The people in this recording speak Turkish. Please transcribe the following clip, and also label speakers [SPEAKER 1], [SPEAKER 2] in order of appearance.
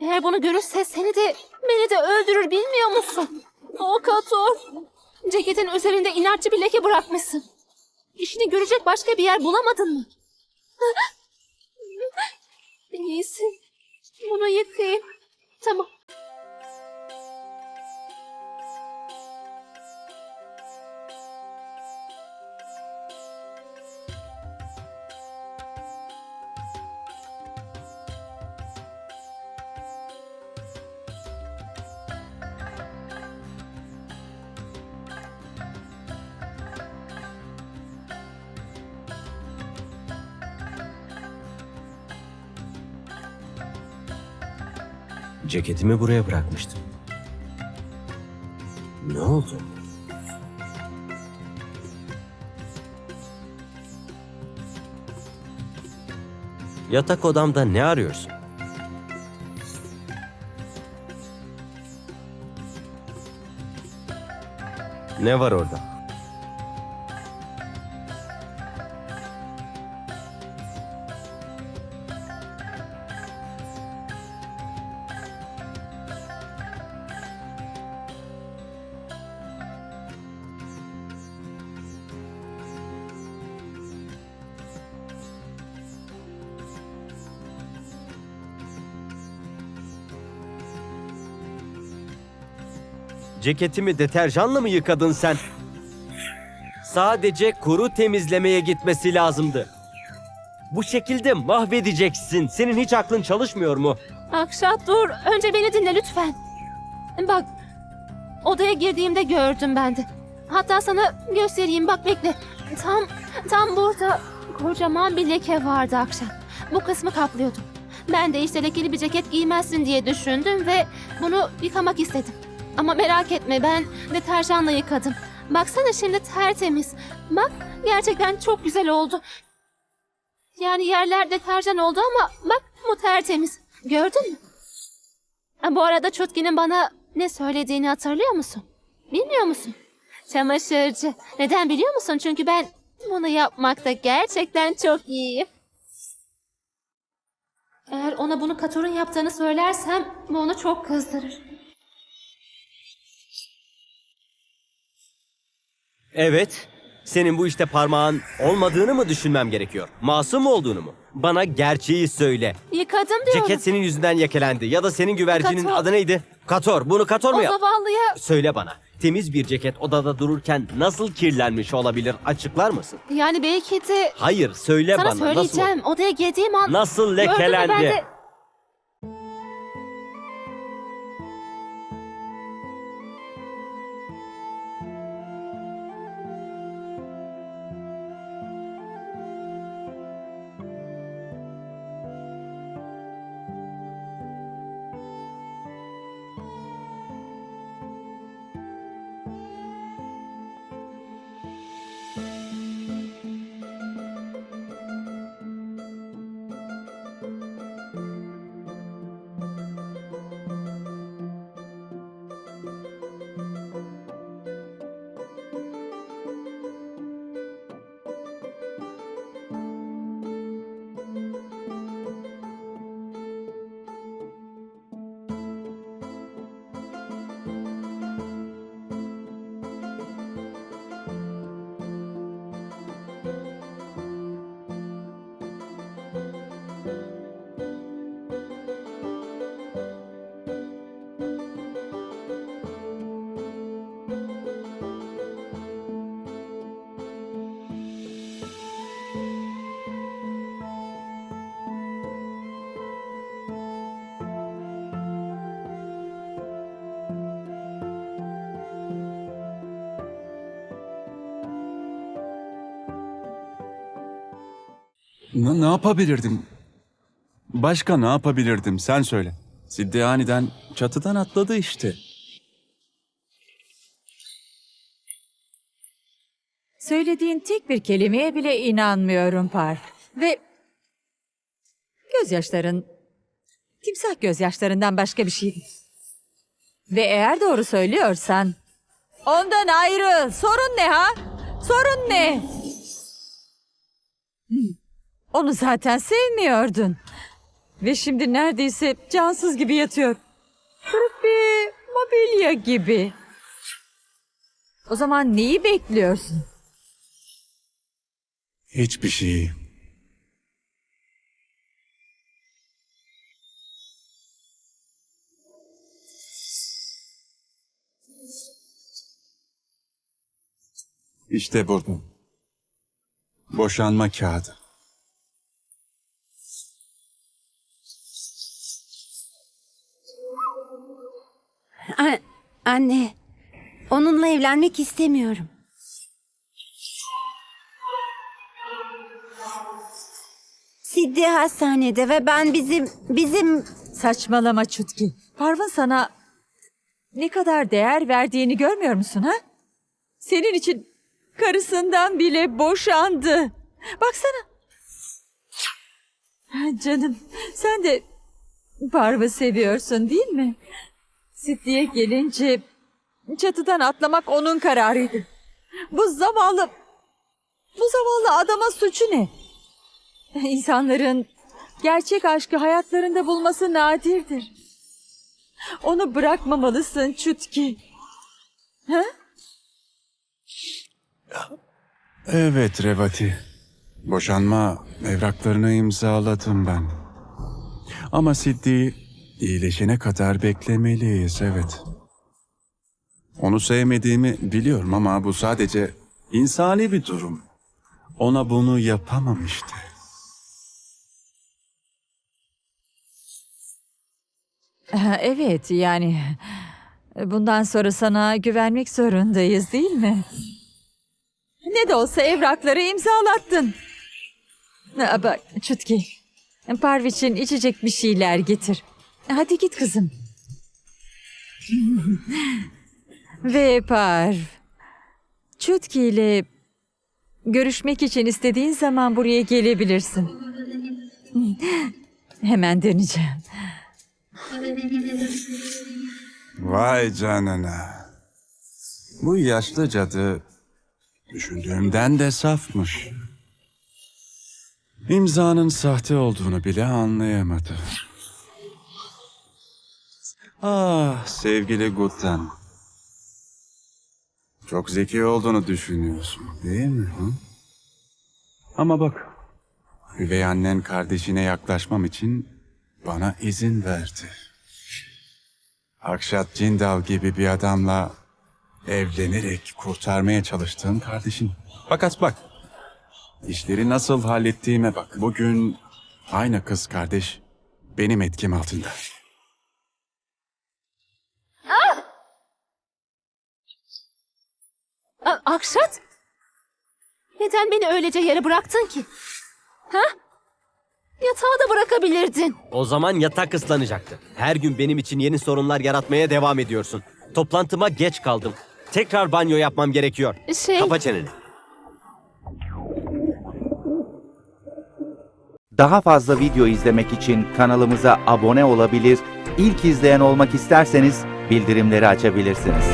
[SPEAKER 1] Eğer bunu görürse seni de beni de öldürür bilmiyor musun? O Kator. Ceketin üzerinde inatçı bir leke bırakmışsın. İşini görecek başka bir yer bulamadın mı? En iyisi bunu yıkayayım.
[SPEAKER 2] Ceketimi buraya bırakmıştım. Ne oldu? Yatak odamda ne arıyorsun? Ne var orada? Ceketimi deterjanla mı yıkadın sen? Sadece kuru temizlemeye gitmesi lazımdı. Bu şekilde mahvedeceksin. Senin hiç aklın çalışmıyor mu?
[SPEAKER 1] Akşat dur. Önce beni dinle lütfen. Bak. Odaya girdiğimde gördüm ben de. Hatta sana göstereyim bak bekle. Tam tam burada kocaman bir leke vardı akşam. Bu kısmı kaplıyordu. Ben de işte lekeli bir ceket giymezsin diye düşündüm ve bunu yıkamak istedim. Ama merak etme ben deterjanla yıkadım. Baksana şimdi tertemiz. Bak gerçekten çok güzel oldu. Yani yerler deterjan oldu ama bak bu tertemiz. Gördün mü? Ha, bu arada Çutki'nin bana ne söylediğini hatırlıyor musun? Bilmiyor musun? Çamaşırcı. Neden biliyor musun? Çünkü ben bunu yapmakta gerçekten çok iyiyim. Eğer ona bunu Kator'un yaptığını söylersem bu onu çok kızdırır.
[SPEAKER 2] Evet. Senin bu işte parmağın olmadığını mı düşünmem gerekiyor? Masum olduğunu mu? Bana gerçeği söyle.
[SPEAKER 1] Yıkadım diyorum.
[SPEAKER 2] Ceket senin yüzünden yekelendi ya da senin güvercinin
[SPEAKER 1] Kator.
[SPEAKER 2] adı neydi? Kator. Bunu Kator mu
[SPEAKER 1] o
[SPEAKER 2] yap?
[SPEAKER 1] zavallıya
[SPEAKER 2] Söyle bana. Temiz bir ceket odada dururken nasıl kirlenmiş olabilir? Açıklar mısın?
[SPEAKER 1] yani belki de
[SPEAKER 2] Hayır, söyle
[SPEAKER 1] sana
[SPEAKER 2] bana.
[SPEAKER 1] söyleyeceğim. Odaya girdiğim an
[SPEAKER 2] Nasıl? Nasıl
[SPEAKER 1] Gördün mü
[SPEAKER 2] lekelendi?
[SPEAKER 1] ben de-
[SPEAKER 3] Ne, ne yapabilirdim? Başka ne yapabilirdim? Sen söyle. Siddi aniden çatıdan atladı işte.
[SPEAKER 4] Söylediğin tek bir kelimeye bile inanmıyorum Par. Ve gözyaşların timsah gözyaşlarından başka bir şey değil. Ve eğer doğru söylüyorsan ondan ayrı. Sorun ne ha? Sorun ne? Hmm. Onu zaten sevmiyordun. Ve şimdi neredeyse cansız gibi yatıyor. Kırık bir mobilya gibi. O zaman neyi bekliyorsun?
[SPEAKER 3] Hiçbir şey. İşte burada. Boşanma kağıdı.
[SPEAKER 5] Anne, onunla evlenmek istemiyorum. Siddi hastanede ve ben bizim bizim
[SPEAKER 4] Saçmalama Çutki. Parvın sana ne kadar değer verdiğini görmüyor musun ha? Senin için karısından bile boşandı. Baksana. Canım sen de Parvı seviyorsun değil mi? Siddi'ye gelince çatıdan atlamak onun kararıydı. Bu zavallı, bu zavallı adama suçu ne? İnsanların gerçek aşkı hayatlarında bulması nadirdir. Onu bırakmamalısın Çutki. Ha?
[SPEAKER 3] Evet Revati. Boşanma evraklarını imzaladım ben. Ama Siddi iyileşene kadar beklemeliyiz evet. Onu sevmediğimi biliyorum ama bu sadece insani bir durum. Ona bunu yapamam işte.
[SPEAKER 4] Evet yani bundan sonra sana güvenmek zorundayız değil mi? Ne de olsa evrakları imzalattın. Bak Çutki, Parv için içecek bir şeyler getir. Hadi git kızım. Ve Parv, Çutki ile görüşmek için istediğin zaman buraya gelebilirsin. Hemen döneceğim.
[SPEAKER 3] Vay canına. Bu yaşlı cadı düşündüğümden de safmış. İmzanın sahte olduğunu bile anlayamadı. Ah sevgili Guttan. Çok zeki olduğunu düşünüyorsun değil mi? Hı? Ama bak. Üvey annen kardeşine yaklaşmam için bana izin verdi. Akşat Cindal gibi bir adamla evlenerek kurtarmaya çalıştığım kardeşim. Fakat bak, işleri nasıl hallettiğime bak. Bugün aynı kız kardeş benim etkim altında.
[SPEAKER 1] A- Akşat? Neden beni öylece yere bıraktın ki? Ha? Yatağı da bırakabilirdin.
[SPEAKER 2] O zaman yatak ıslanacaktı. Her gün benim için yeni sorunlar yaratmaya devam ediyorsun. Toplantıma geç kaldım. Tekrar banyo yapmam gerekiyor.
[SPEAKER 1] Şey...
[SPEAKER 2] Kapa çeneni.
[SPEAKER 6] Daha fazla video izlemek için kanalımıza abone olabilir, ilk izleyen olmak isterseniz bildirimleri açabilirsiniz.